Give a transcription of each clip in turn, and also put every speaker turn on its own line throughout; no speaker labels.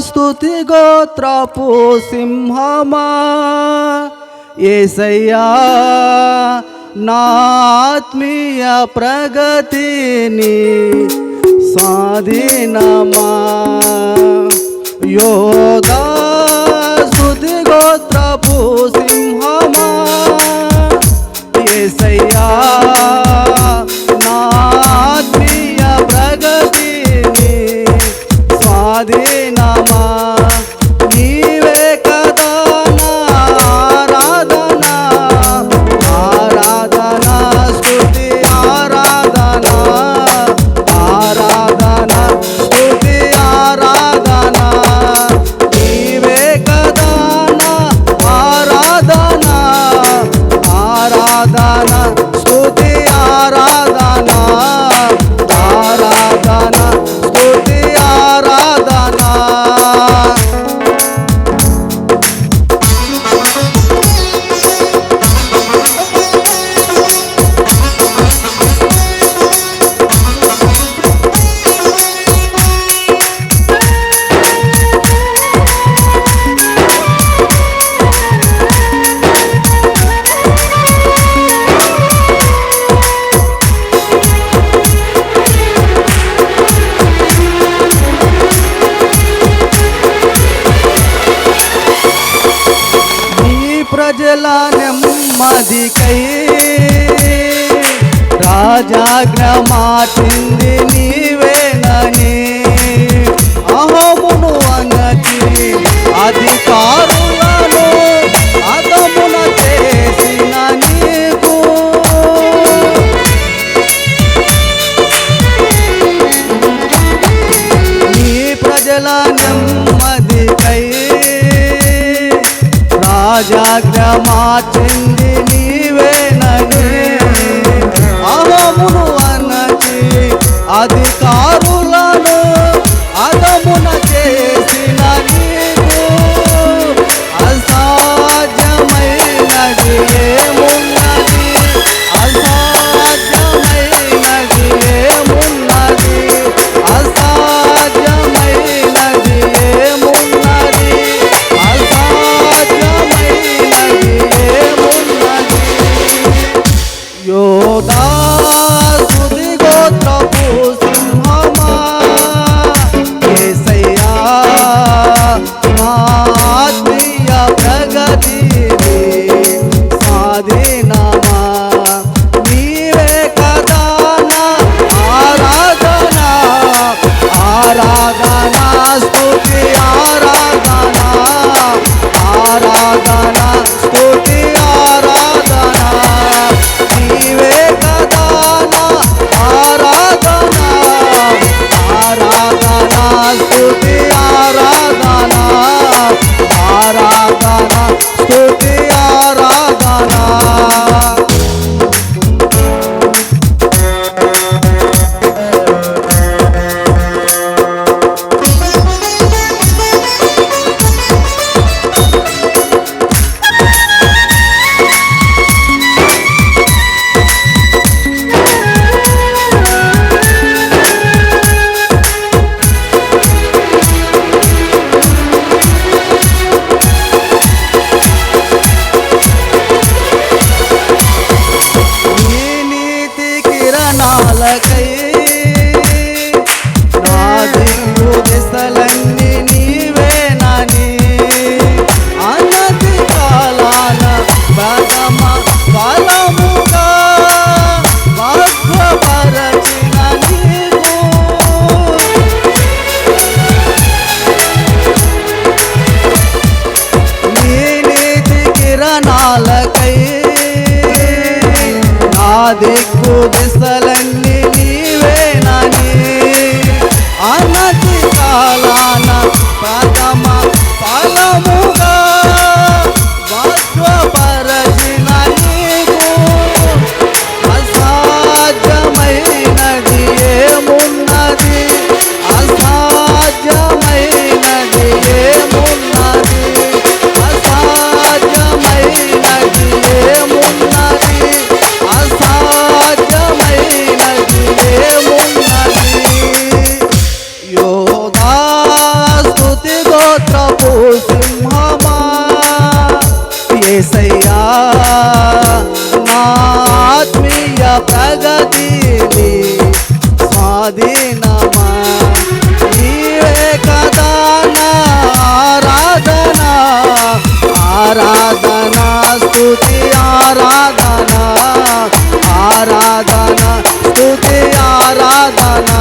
స్తుతి గోత్రపు సింహమా? ఏసయ్యా నాత్మీయ ప్రగతిని స్వాధీనమా? యోధ నెమ్మదికై రాజాజ్ఞ మాటింది నీవేనని. అహోమును అనచి అధికారులను అదమున చేసిన నీకు. నీ ప్రజల నెమ్మదికై రాజాజ్ఞ మాటి Hadi నాలకై నాదిక్కు దిశలన్నీ ఆత్మీయ ప్రగతిని స్వాధీనమా? నీవే కదా నా ఆరాధన? ఆరాధన స్థుతి ఆరాధన? ఆరాధన స్థుతి ఆరాధనా?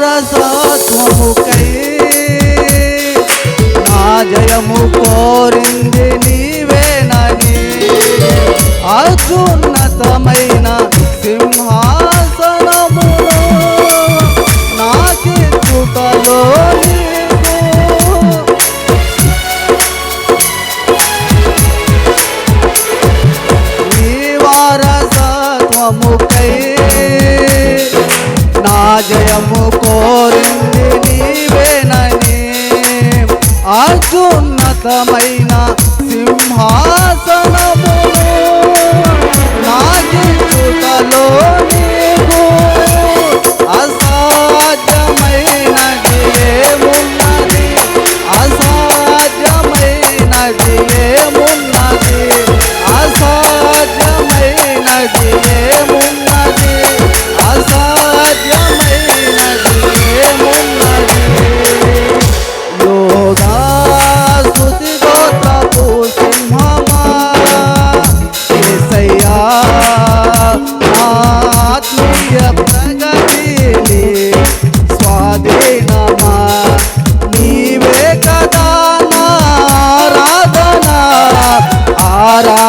వారసత్వముకై నా జయము కోరింది నీవేనని అత్యున్నతమైన సమై